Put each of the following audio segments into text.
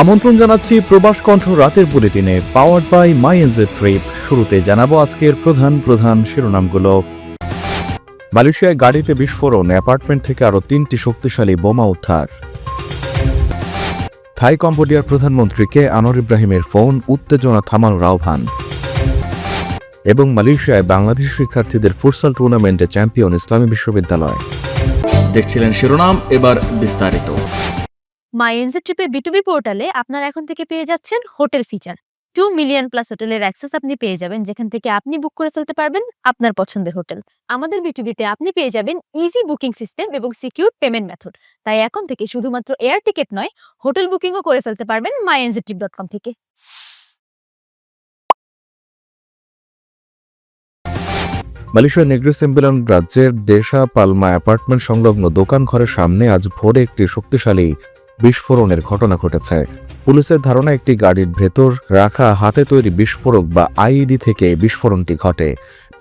আমন্ত্রণ জানাচ্ছি প্রবাস কণ্ঠ রাতের বুলেটিনে powered by my NJ trip শুরুতে জানাব আজকের প্রধান প্রধান শিরোনামগুলো। মালয়েশিয়ায় গাড়িতে বিস্ফোরণ, অ্যাপার্টমেন্ট থেকে আরও তিনটি শক্তিশালী বোমা উদ্ধার। থাই কম্বোডিয়ার প্রধানমন্ত্রীকে আনোয়ার ইব্রাহিমের ফোন, উত্তেজনা থামানোর আহ্বান। এবং মালয়েশিয়ায় বাংলাদেশ শিক্ষার্থীদের ফুটসাল টুর্নামেন্টে চ্যাম্পিয়ন ইসলামী বিশ্ববিদ্যালয়। দেখছিলেন শিরোনাম, এবার বিস্তারিত। মাই এনজে ট্রিপের বিটুবি পোর্টালে আপনারা এখন থেকে পেয়ে যাচ্ছেন hotel feature. Two million plus হোটেলের অ্যাক্সেস আপনি পেয়ে যাবেন, যেখান থেকে আপনি বুক করে ফেলতে পারবেন আপনার পছন্দের হোটেল। আমাদের বিটুবিতে আপনি পেয়ে যাবেন ইজি বুকিং সিস্টেম এবং সিকিউর পেমেন্ট মেথড তাই এখন থেকে শুধুমাত্র এয়ার টিকিট নয় হোটেল বুকিংও করে ফেলতে পারবেন my NJ trip dot com থেকে। মালয়েশিয়ার নেগ্রো নেগ্রেসেম্বিলান রাজ্যের দেশা পালমা অ্যাপার্টমেন্ট সংলগ্ন দোকান ঘরের সামনে আজ ভোরে একটি শক্তিশালী বিস্ফোরণের ঘটনা ঘটেছে। পুলিশের ধারণা, একটি গাড়ির ভেতর রাখা, হাতে তৈরি বিস্ফোরক বা আইইডি থেকে বিস্ফোরণটি ঘটে।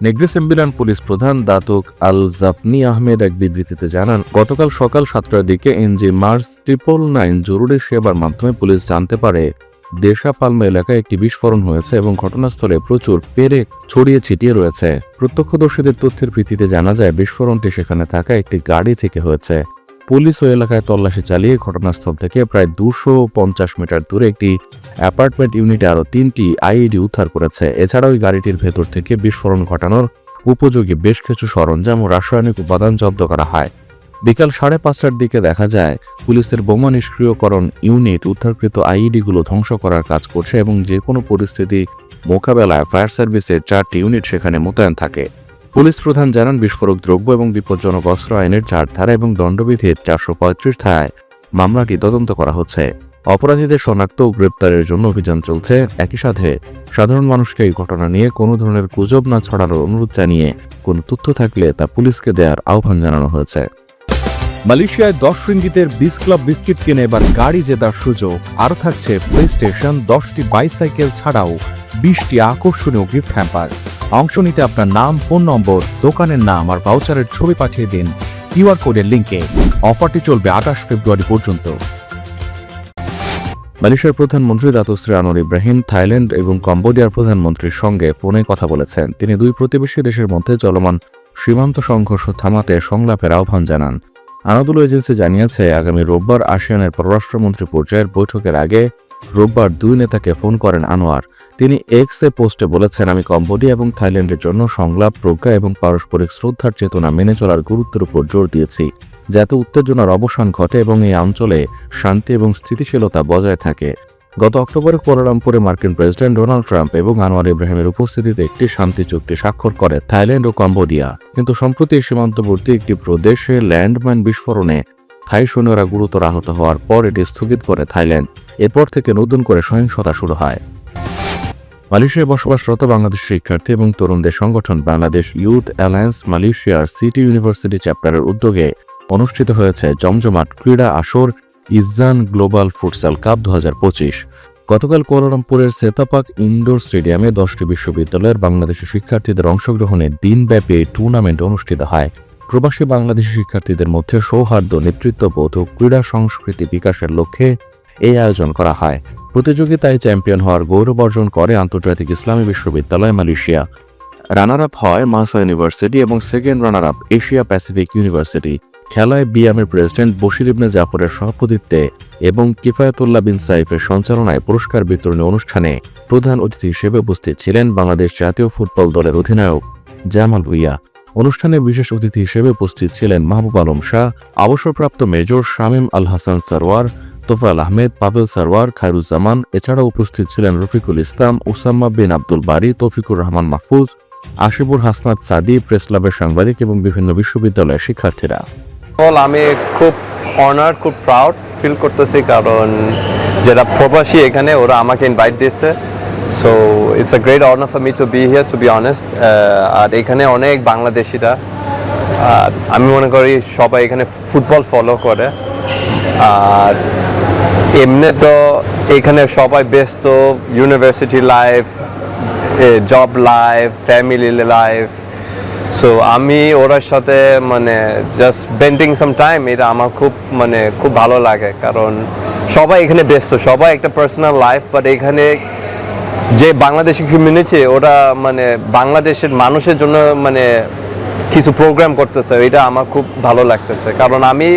নেগ্রেসেম্বিলান পুলিশ প্রধান দাতুক আল জাফনি আহমেদ এক বিবৃতিতে জানান, গতকাল সকাল সাতটার দিকে এনজি মার্স ট্রিপল নাইন জরুরি সেবার মাধ্যমে পুলিশ জানতে পারে দেশা পালমা এলাকায় একটি বিস্ফোরণ হয়েছে এবং ঘটনাস্থলে প্রচুর পেরেক ছড়িয়ে ছিটিয়ে রয়েছে। প্রত্যক্ষদর্শীদের তথ্যের ভিত্তিতে জানা যায়, বিস্ফোরণটি সেখানে থাকা একটি গাড়ি থেকে হয়েছে। পুলিশ ওই এলাকায় তল্লাশি চালিয়ে ঘটনাস্থল থেকে প্রায় দুশো পঞ্চাশ মিটার দূরে একটি অ্যাপার্টমেন্ট ইউনিটে আরও তিনটি আইইডি উদ্ধার করেছে। এছাড়া ওই গাড়িটির ভেতর থেকে বিস্ফোরণ ঘটানোর উপযোগী বেশ কিছু সরঞ্জাম ও রাসায়নিক উপাদান জব্দ করা হয়। বিকাল সাড়ে পাঁচটার দিকে দেখা যায়, পুলিশের বোমা নিষ্ক্রিয়করণ ইউনিট উদ্ধারকৃত আইইডিগুলো ধ্বংস করার কাজ করছে এবং যে কোনো পরিস্থিতি মোকাবেলায় ফায়ার সার্ভিসের চারটি ইউনিট সেখানে মোতায়েন থাকে। পুলিশ প্রধান জানান, বিস্ফোরক দ্রব্য এবং বিপজ্জনক অস্ত্র আইনের ধারা এবং দণ্ডবিধির চারশো পঁয়ত্রিশ ধারায় মামলাটি তদন্ত করা হচ্ছে। অপরাধীদের শনাক্ত ও গ্রেপ্তারের জন্য অভিযান চলছে। একই সাথে সাধারণ মানুষকে এই ঘটনা নিয়ে কোনো ধরনের গুজব না ছড়ানোর অনুরোধ জানিয়ে কোনো তথ্য থাকলে তা পুলিশকে দেওয়ার আহ্বান জানানো হয়েছে। মালয়েশিয়ায় দশ রিঙ্গিতের বিস ক্লাব বিস্কিট কিনে এবার গাড়ি জেতার সুযোগ। আরও থাকছে প্লে স্টেশন দশটি বাইসাইকেল ছাড়াও বিশটি আকর্ষণীয় গিফট হ্যাম্পার অংশ নিতে আপনার নাম, ফোন নম্বর, দোকানের নাম আর ভাউচারের ছবি পাঠিয়ে দিন। কিউআর কোডের লিঙ্কে অফারটি চলবে আঠাশ ফেব্রুয়ারি পর্যন্ত। মালয়েশিয়ার প্রধানমন্ত্রী দাতুশ্রী আনোয়ার ইব্রাহিম, থাইল্যান্ড এবং কম্বোডিয়ার প্রধানমন্ত্রীর সঙ্গে ফোনে কথা বলেছেন। তিনি দুই প্রতিবেশী দেশের মধ্যে চলমান সীমান্ত সংঘর্ষ থামাতে সংলাপের আহ্বান জানান। আনাদুল এজেন্সি জানিয়েছে, আগামী রোববার আসিয়ানের পররাষ্ট্রমন্ত্রী পর্যায়ের বৈঠকের আগে রোববার দুই নেতাকে ফোন করেন আনোয়ার। তিনি এক্স এ পোস্টে বলেছেন, আমি কম্বোডিয়া এবং থাইল্যান্ডের জন্য সংলাপ, প্রজ্ঞা এবং পারস্পরিক শ্রদ্ধার চেতনা মেনে চলার গুরুত্বের উপর জোর দিয়েছি, যাতে উত্তেজনার অবসান ঘটে এবং এই অঞ্চলে শান্তি এবং স্থিতিশীলতা বজায় থাকে। গত অক্টোবরে কোয়ালালামপুরে মার্কিন প্রেসিডেন্ট ডোনাল্ড ট্রাম্প এবং আনোয়ার ইব্রাহিমের উপস্থিতিতে একটি শান্তি চুক্তি স্বাক্ষর করে থাইল্যান্ড ও কম্বোডিয়া কিন্তু সম্প্রতি সীমান্তবর্তী একটি প্রদেশে ল্যান্ডমাইন বিস্ফোরণে থাই সৈন্যরা গুরুতর আহত হওয়ার পর এটি স্থগিত করে থাইল্যান্ড। এরপর থেকে নতুন করে সহিংসতা শুরু হয়। মালয়েশিয়ায় বসবাসরত বাংলাদেশ শিক্ষার্থী এবং তরুণদের সংগঠন বাংলাদেশ ইউথ অ্যালায়েন্স মালয়েশিয়ার সিটি ইউনিভার্সিটি চ্যাপ্টারের উদ্যোগে অনুষ্ঠিত হয়েছে জমজমাট ক্রীড়া আসর ইজান গ্লোবাল ফুটসাল কাপ দু হাজার পঁচিশ। গতকাল কুয়ালালামপুরের সেতাপাক ইনডোর স্টেডিয়ামে দশটি বিশ্ববিদ্যালয়ের বাংলাদেশি শিক্ষার্থীদের অংশগ্রহণে দিনব্যাপী টুর্নামেন্ট অনুষ্ঠিত হয়। প্রবাসী বাংলাদেশি শিক্ষার্থীদের মধ্যে সৌহার্দ্য, নেতৃত্ববোধ ও ক্রীড়া সংস্কৃতি বিকাশের লক্ষ্যে এই আয়োজন করা হয়। প্রতিযোগিতায় চ্যাম্পিয়ন হওয়ার গৌরব অর্জন করে আন্তর্জাতিক ইসলামী বিশ্ববিদ্যালয় মালয়েশিয়া। রানার আপ হয় মাসা ইউনিভার্সিটি এবং second runner up Asia Pacific university. খেলায় বিএমের প্রেসিডেন্ট বশির ইবনে জাফরের সভাপতিত্বে এবং কিফায়াতুল্লাহ বিন সাইফের সঞ্চালনায় পুরস্কার বিতরণী অনুষ্ঠানে প্রধান অতিথি হিসেবে উপস্থিত ছিলেন বাংলাদেশ জাতীয় ফুটবল দলের অধিনায়ক জামাল ভুইয়া। অনুষ্ঠানে বিশেষ অতিথি হিসেবে উপস্থিত ছিলেন মাহবুব আলম শাহ, অবসরপ্রাপ্ত মেজর শামীম আল হাসান সারওয়ার তোফাল আহমেদ, পাভেল সারওয়ার, খায়রুজ্জামান, এছাড়াও উপস্থিত ছিলেন রফিকুল ইসলাম ওসাম্মা বিন আব্দুল বারি, তৌফিকুর রহমান মাহফুজ, আশিবুর হাসনাত সাদি প্রেস ক্লাবের সাংবাদিক এবং বিভিন্ন বিশ্ববিদ্যালয়ের শিক্ষার্থীরা। আমি খুব অনার খুব প্রাউড ফিল করতেছি কারণ যারা প্রবাসী এখানে, ওরা আমাকে ইনভাইট দিয়েছে। So it's a great honour for me to be here to be honest আর এখানে অনেক বাংলাদেশিরা আমি মনে করি সবাই এখানে ফুটবল ফলো করে। আর এমনি তো এখানে সবাই ব্যস্ত university life job life family life so আমি ওরার সাথে মানে জাস্ট বেন্ডিং সাম টাইম এটা আমার খুব মানে খুব ভালো লাগে। কারণ সবাই এখানে ব্যস্ত, সবাই একটা পার্সোনাল লাইফ বাট এখানে যে বাংলাদেশি কমিউনিটি ওরা মানে বাংলাদেশের মানুষের জন্য মানে কিছু প্রোগ্রাম করতেছে, এটা আমার খুব ভালো লাগতেছে। কারণ আমি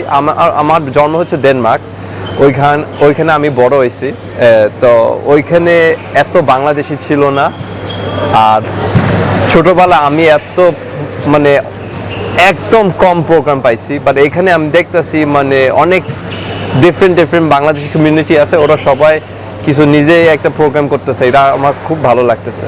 আমার জন্ম হচ্ছে ডেনমার্ক ওইখান ওইখানে আমি বড় হয়েছি তো ওইখানে এত বাংলাদেশি ছিল না। আর ছোটবেলা আমি এত মানে একদম কম প্রোগ্রাম পাইছি বাট এখানে আমি দেখতেছি মানে অনেক ডিফারেন্ট ডিফারেন্ট বাংলাদেশি কমিউনিটি আছে। ওরা সবাই কিছু নিজেই একটা প্রোগ্রাম করতেছে। এটা আমার খুব ভালো লাগতেছে।